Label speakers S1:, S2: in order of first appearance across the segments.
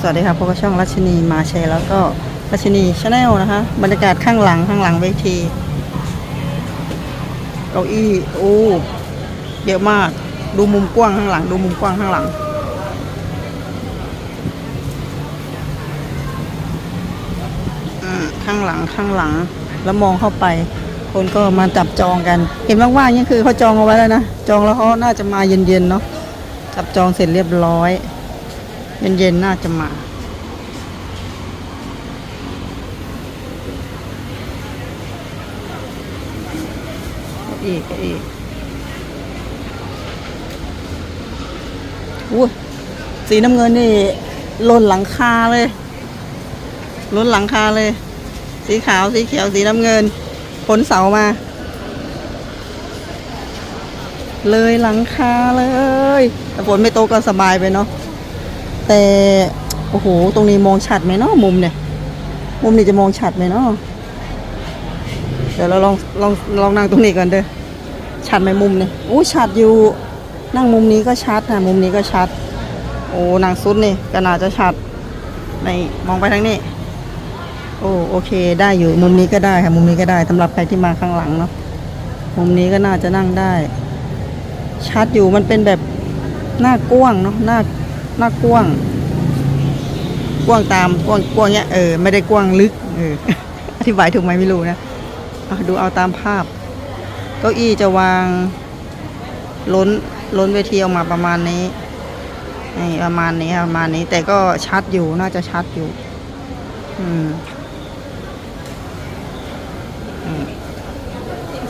S1: สวัสดีค่ะพบกับช่องรัชนีมาแชร์แล้วก็รัชนีชาแนลนะคะ บรรยากาศข้างหลังข้างหลังเวที เก้าอี้โอ้เยอะมาก ดูมุมกว้างข้างหลัง ดูมุมกว้างข้างหลัง ข้างหลังข้างหลังแล้วมองเข้าไป คนก็มาจับจองกัน เห็นว่างๆนี่คือเขาจองเอาไว้แล้วนะ จองแล้วเขาน่าจะมาเย็นๆเนาะจับจองเสร็จเรียบร้อย เย็นๆน่าจะมาอีกอีกอู้สีน้ำเงินนี่ล้นหลังคาเลยล้นหลังคาเลย สีขาวสีเขียวสีน้ำเงินขนเสามา เลยหลังคาเลยแต่ฝนไม่ตกก็สบายไปเนาะ แต่โอ้โห ตรงนี้มองชัดไหมเนาะมุมเนี่ย มุมนี้จะมองชัดไหมเนาะเดี๋ยวเราลองลองลองนั่งตรงนี้ก่อนเด้อชัดไหมมุมเนี่ยโอ้ชัดอยู่ นั่งมุมนี้ก็ชัดนะมุมนี้ก็ชัด โอ้นางซุดนี่ก็น่าจะชัดในมองไปทางนี้ โอ้โอเค ได้อยู่มุมนี้ก็ได้ค่ะมุมนี้ก็ได้สำหรับใครที่มาข้างหลังเนาะมุมนี้ก็น่าจะนั่งได้ ชัดอยู่มันเป็นแบบหน้ากว้างเนาะหน้า น้ากว้าง กว้างตามกว้างกว้างเนี้ยเออไม่ได้กว้างลึกเอออธิบายถูกไหมไม่รู้นะอะดูเอาตามภาพ เก้าอี้จะวาง ล้นล้นเวทีออกมาประมาณนี้นี่ประมาณนี้ค่ะประมาณนี้ แต่ก็ชัดอยู่น่าจะชัดอยู่ อืมอืม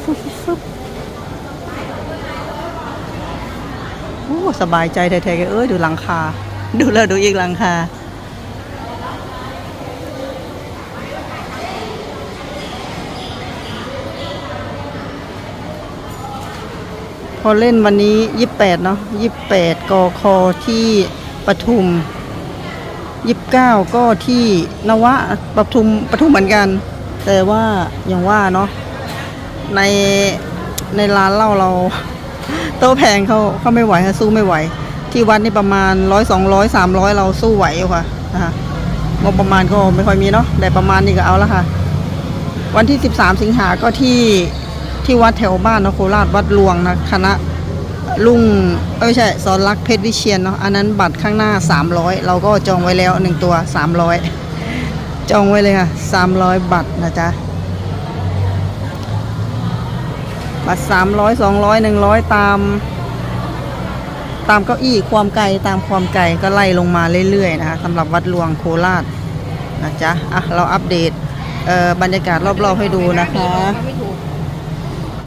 S1: ฟึบฟึบโอ้ สบายใจแท้ๆเอ้ยดูหลังคา ดูแล้วดูอีกหลังคาพอเล่นวันนี้ยี่แปดเนาะยี่แปดกคที่ปทุมยี่เก้าก็ที่นวะปทุมปทุมเหมือนกัน แต่ว่าอย่างว่าเนาะในในร้านเล้าเรา โต๊ะแพงเขาเขาไม่ไหวค่ะสู้ไม่ไหว ที่วัดนี่ประมาณร้อยสองร้อยสามร้อยเราสู้ไหวอยู่ค่ะนะคะงบประมาณก็ไม่ค่อยมีเนาะแต่ประมาณนี้ก็เอาละค่ะ วันที่13สิงหาก็ที่ที่วัดแถวบ้านนะโคราชวัดหลวงนะคณะลุงเอ้ยไม่ใช่สอนรักเพชรวิเชียนเนาะอันนั้นบัตรข้างหน้า 300 เราก็จองไว้แล้วหนึ่งตัว 300 จองไว้เลยค่ะ 300 บัตรนะจ๊ะ บัตร300 200 100ตาม ตามเก้าอี้ความไกลตามความไกลก็ไล่ลงมาเรื่อยๆนะคะสำหรับวัดหลวงโคราชนะจ๊ะอะเราอัปเดตเอ่อบรรยากาศรอบๆให้ดูนะคะ